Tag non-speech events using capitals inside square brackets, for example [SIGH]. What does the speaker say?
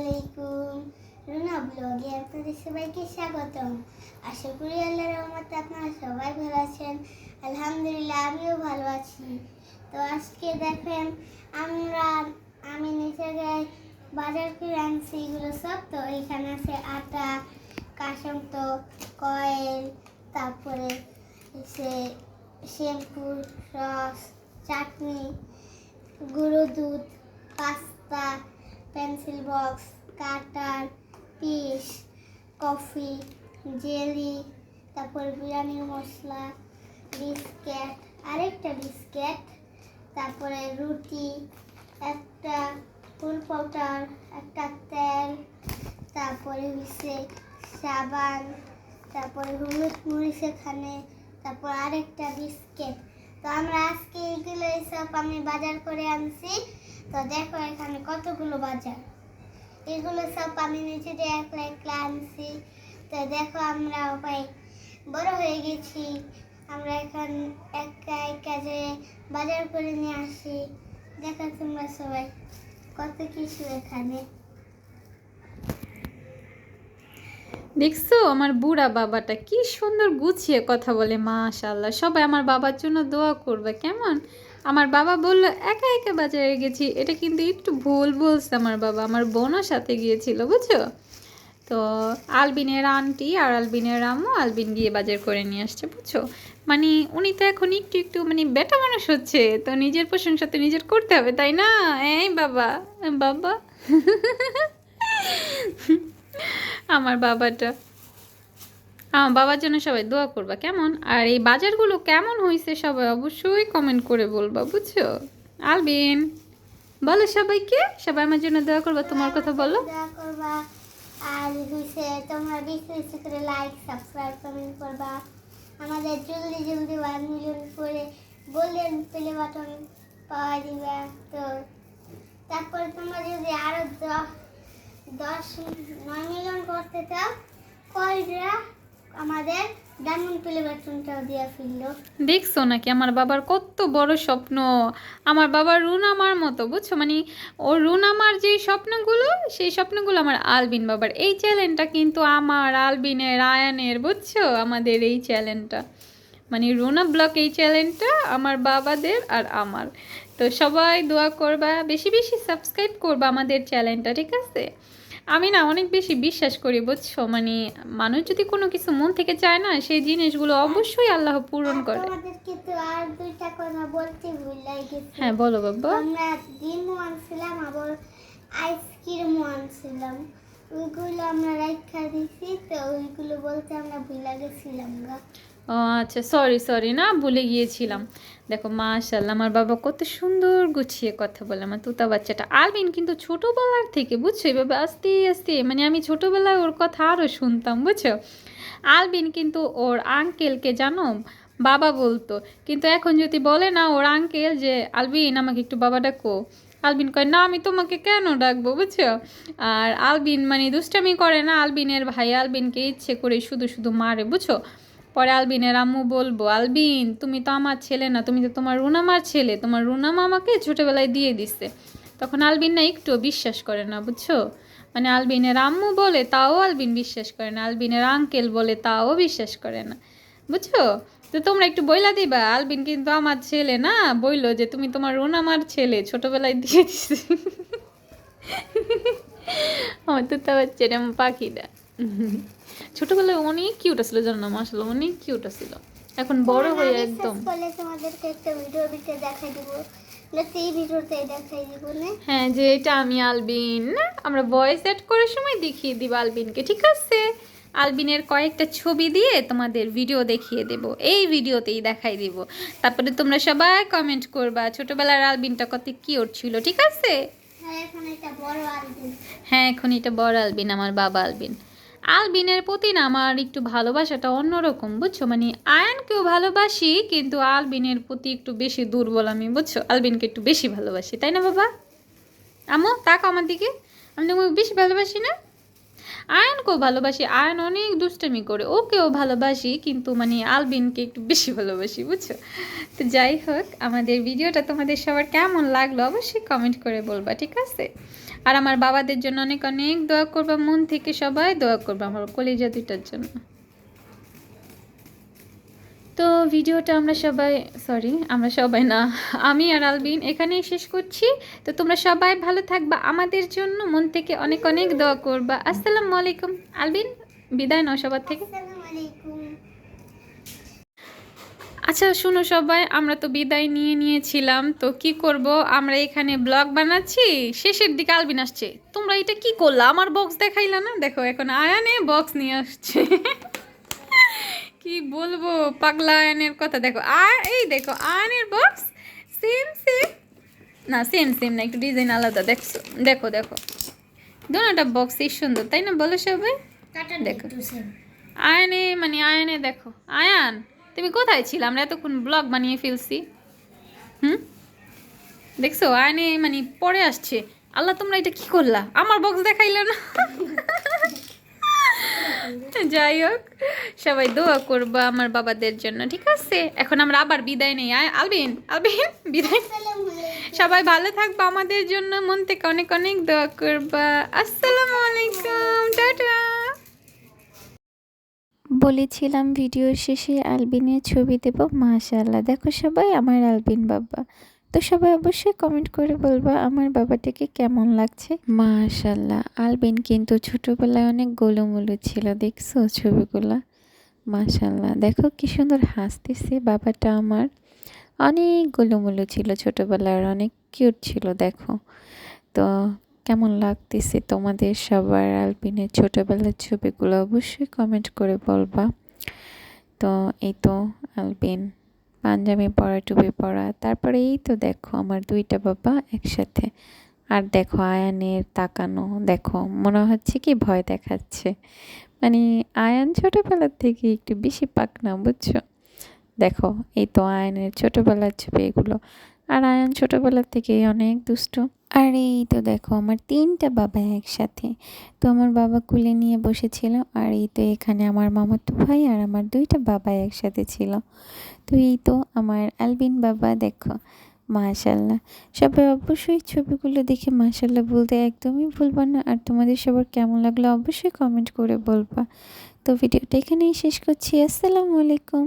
আলাইকুম। রুনা ব্লগে আপনাদের সবাইকে স্বাগতম। আশা করি আল্লাহর রহমতে আপনারা সবাই ভালো আছেন। আলহামদুলিল্লাহ, আমিও ভালো আছি। তো আজকে দেখেন, আমরা, আমি নিচে গায়ে বাজার করে আনছি এগুলো সব। তো এখানে আছে আটা কাসন্ত কয়েল, তারপরে সে শ্যাম্পু, রস, চাটনি, গুঁড়ো দুধ, pasta pencil box, cutter piece, coffee, jelly, তারপর বিরিয়ানির মশলা, বিস্কেট, আরেকটা বিস্কেট, তারপরে রুটি, একটা ফুল পাউডার, একটা তেল, তারপরে হচ্ছে সাবান, তারপরে হলুদ মরিচ এখানে, তারপর আরেকটা বিস্কেট। তো আমরা আজকে এগুলো সব আমি বাজার করে আনছি। তো দেখো এখানে কতগুলো বাজার। এগুলো সব আমি নিচে দিয়ে একলা একলা আনছি। তো দেখো আমরা ভাই বড় হয়ে গেছি। আমরা এখন একা একা যে বাজার করে নিয়ে আসি। দেখো তোমরা সবাই কত কিছু এখানে। দেখছ? আমার বুড়া বাবাটা কি সুন্দর গুছিয়ে কথা বলে মাশাল্লাহ সবাই আমার বাবার জন্য দোয়া করবে, কেমন? আমার বাবা বলল, একা একা বাজারে গেছি, এটা কিন্তু একটু ভুল বলছে আমার বাবা, আমার বোনও সাথে গিয়েছিল, বুঝছ? তো আলবিনের আন্টি আর আলবিনের আম্মু আলবিন গিয়ে বাজার করে নিয়ে আসছে, বুঝছ? মানে উনি তো এখন একটু একটু মানে বেটা মানুষ হচ্ছে, তো নিজের প্রশংসা তো নিজের করতে হবে, তাই না? এই বাবা বাবা। আমার বাবাটা আমার বাবার জন্য সবাই দোয়া করবা কেমন? আর এই বাজারগুলো কেমন হয়েছে সবাই অবশ্যই কমেন্ট করে বলবা বুঝছ? আলবিন বলো সবাইকে সবাই আমার জন্য দোয়া করবা তোমার কথা বলো। দোয়া করবা। আর তোমরা বেশি বেশি করে লাইক সাবস্ক্রাইব কমেন্ট করবা। আমাদের জলদি জলদি ওয়ান মিলিয়ন করে গোল্ডেন প্লে বাটন পাওয়া দিবা তো তারপরে তোমরা যদি আরও দ- দশ নয় মিলিয়ন করতে চাও কয়রা আমাদের দেখছ নাকি? আমার বাবার কত বড় স্বপ্ন। আমার বাবার রুন আমার মতো, বুঝছ? মানে ও রুন আমার যে স্বপ্নগুলো, সেই স্বপ্নগুলো আমার আলবিন বাবার। এই চ্যালেঞ্জটা কিন্তু আমার আলবিনের আয়ানের বুঝছ? আমাদের এই চ্যালেঞ্জটা মানে রুনা ব্লক এই চ্যালেঞ্জটা আমার বাবাদের আর আমার। তো সবাই দোয়া করবা, বেশি বেশি সাবস্ক্রাইব করবা আমাদের চ্যানেলটা, ঠিক আছে? আমি না অনেক বেশি বিশ্বাস করি বুঝছ? মানে মানুষ যদি কোনো কিছু মন থেকে চায় না সেই জিনিসগুলো অবশ্যই আল্লাহ পূরণ করে। কিন্তু আর দুইটা কথা বলতে গেছি। হ্যাঁ বলো বাবা। আমরা আনছিলাম আবার আইসক্রিমও আনছিলাম ওইগুলো আমরা রাখা দিছি তো ওইগুলো বলতে আমরা ভুলে গেছিলাম গা। ও আচ্ছা সরি সরি না, ভুলে গিয়েছিলাম। দেখো মাশাল্লাহ আমার বাবা কত সুন্দর গুছিয়ে কথা বলে, আমার তুতা বাচ্চাটা। আলবিন কিন্তু ছোটোবেলার থেকে, বুঝছ? এভাবে আস্তে আস্তে মানে আমি ছোটোবেলায় ওর কথা আরও শুনতাম, বুঝছ? আলবিন কিন্তু ওর আঙ্কেলকে জানো? বাবা বলতো। কিন্তু এখন যদি বলে না ওর আঙ্কেল যে আলবিন আমাকে একটু বাবা ডাকো। আলবিন কয়, না, আমি তোমাকে কেন ডাকবো? বুঝছ? আর আলবিন মানে দুষ্টামি করে না আলবিনের ভাই আলবিনকে ইচ্ছে করে শুধু শুধু মারে, বুঝছ? পরে আলবিনের আম্মু বলব, আলবিন, তুমি তো আমার ছেলে না, তুমি তো তোমার রুনামার ছেলে, তোমার রুনাম আমাকে ছোটোবেলায় দিয়ে দিচ্ছে তখন আলবিন না একটু বিশ্বাস করে না, বুঝছ? মানে আলবিনের আম্মু বলে তাও আলবিন বিশ্বাস করে না, আলবিনের আঙ্কেল বলে তাও বিশ্বাস করে না, বুঝছ? তো তোমরা একটু বইলা দিবা, আলবিন কিন্তু আমার ছেলে না, বইলো যে তুমি তোমার রুনামার ছেলে, ছোটোবেলায় দিয়ে দিচ্ছে [LAUGHS] আমার তো তা হচ্ছে এরম পাখিটা ছোটবেলায় অনেক কিউট ছিল জানো না মাসাল্লাহ অনেক কিউট ছিল এখন বড় হয়ে একদম। তোমাদেরকে একটা ভিডিও দেখাই দিব। হ্যাঁ যে এটা আমি আলবিন। আমরা ভয়েস অ্যাড করার সময় দেখিয়ে দিব আলবিনকে ঠিক আছে? আলবিনের কয়েকটা ছবি দিয়ে তোমাদের ভিডিও দেখিয়ে দেব। এই ভিডিওতেই দেখাই দিব। তারপরে তোমরা সবাই কমেন্ট করবা ছোটবেলার আলবিনটা কত কিউট ছিল ঠিক আছে? হ্যাঁ এখন এটা বড় আলবিন আমার বাবা আলবিন। আলবিনের প্রতি না আমার একটু ভালোবাসাটা অন্যরকম, বুঝছ? মানে আয়ানকেও ভালোবাসি, কিন্তু আলবিনের প্রতি একটু বেশি দুর্বল আমি, বুঝছ? আলবিনকে একটু বেশি ভালোবাসি, তাই না বাবা? আমো তাক আমার দিকে। আমি তোমাকে বেশি ভালোবাসি না। আয়নকেও ভালোবাসি, আয়ন অনেক দুষ্টামি করে, ওকেও ভালোবাসি, কিন্তু মানে আলবিনকে একটু বেশি ভালোবাসি, বুঝছ? তো যাই হোক, আমাদের ভিডিওটা তোমাদের সবার কেমন লাগল অবশ্যই কমেন্ট করে বলবা, ঠিক আছে? আর আমার বাবাদের জন্য অনেক অনেক দোয়া করবা, মন থেকে সবাই দোয়া করবা আমার কলিজা দুইটার জন্য। তো ভিডিওটা আমরা সবাই সরি আমরা সবাই না, আমি আর আলবিন এখানেই শেষ করছি। তো তোমরা সবাই ভালো থাকবা, আমাদের জন্য মন থেকে অনেক অনেক দোয়া করবা। আসসালামু আলাইকুম, আলবিন, বিদায় নাও সবার থেকে। আচ্ছা শুনো সবাই আমরা তো বিদায় নিয়ে নিয়েছিলাম তো কি করব? আমরা এখানে ব্লগ বানাচ্ছি শেষের দিকে আলবিন আসছে। তোমরা এটা কি করলা? আমার বক্স দেখাইলা না? দেখো এখন আয়ানে বক্স নিয়ে আসছে। [LAUGHS] কি বলব পাগলা আয়নের কথা। দেখো আর এই দেখো আয়নের বক্স সেম সেম না সেম সেম না একটু ডিজাইন আলাদা দেখছ? দেখো দেখো। দোনোটা বক্সই সুন্দর তাই না বলো সবাই। দেখো। আয়নে মানে আয়নে দেখো আয়ান। তুমি কোথায় ছিলে? আমরা এতক্ষণ ব্লগ বানিয়ে ফেলছি। হুম? দেখছ? আয়নে মানে পরে আসছে। আল্লাহ, তোমরা এটা কি করলা? আমার বক্স দেখাইলে না? যাই হোক, সবাই দোয়া করবা আমার বাবাদের জন্য, ঠিক আছে? এখন আমরা আবার বিদায় নেই। আলবিন আলবিন, বিদায়। সবাই ভালো থাকবা আমাদের জন্য। মন থেকে অনেক অনেক দোয়া করবা। আসসালামু আলাইকুম। টাটা। বলেছিলাম ভিডিওর শেষে আলবিনের ছবি দেব, মাশাআল্লাহ। দেখো সবাই আমার আলবিন বাবা। তো সবাই অবশ্যই কমেন্ট করে বলবা আমার বাবাটাকে কেমন লাগছে। মাশাআল্লাহ, আলবিন কিন্তু ছোটবেলায় অনেক গোলুমুলু ছিল, দেখছ ছবিগুলা? মাশাআল্লাহ, দেখো কি সুন্দর হাসতেছে বাবাটা আমার। অনেক গোলুমুলু ছিল ছোটবেলায় আর অনেক কিউট ছিল, দেখো। তো কেমন লাগতেছে তোমাদের সবার আলপিনের ছোটোবেলার ছবিগুলো অবশ্যই কমেন্ট করে বলবা। তো এই তো আলপিন, পাঞ্জাবি পরা, টুপি পরা, তারপরে এই তো দেখো আমার দুইটা বাবা একসাথে। আর দেখো আয়ানের তাকানো, দেখো মনে হচ্ছে কি ভয় দেখাচ্ছে। মানে আয়ান ছোটোবেলার থেকে একটু বেশি পাকনা, বুঝছ? দেখো এই তো আয়নের ছোটোবেলার ছবি এগুলো। আর আয়ান ছোটোবেলার থেকেই অনেক দুষ্ট। আর এই তো দেখো, আমার তিনটা বাবা একসাথে। তো আমার বাবা কুলে নিয়ে বসেছিল আর এই তো এখানে আমার মামাতো ভাই আর আমার দুইটা বাবা একসাথে ছিল। তো এই তো আমার আলবিন বাবা, দেখো মাশাল্লাহ সবাই অবশ্যই ছবিগুলো দেখে মাশাল্লাহ বলতে একদমই ভুলবা না। আর তোমাদের সবার কেমন লাগল অবশ্যই কমেন্ট করে বলবা। তো ভিডিওটা এখানেই শেষ করছি। আসসালামু আলাইকুম।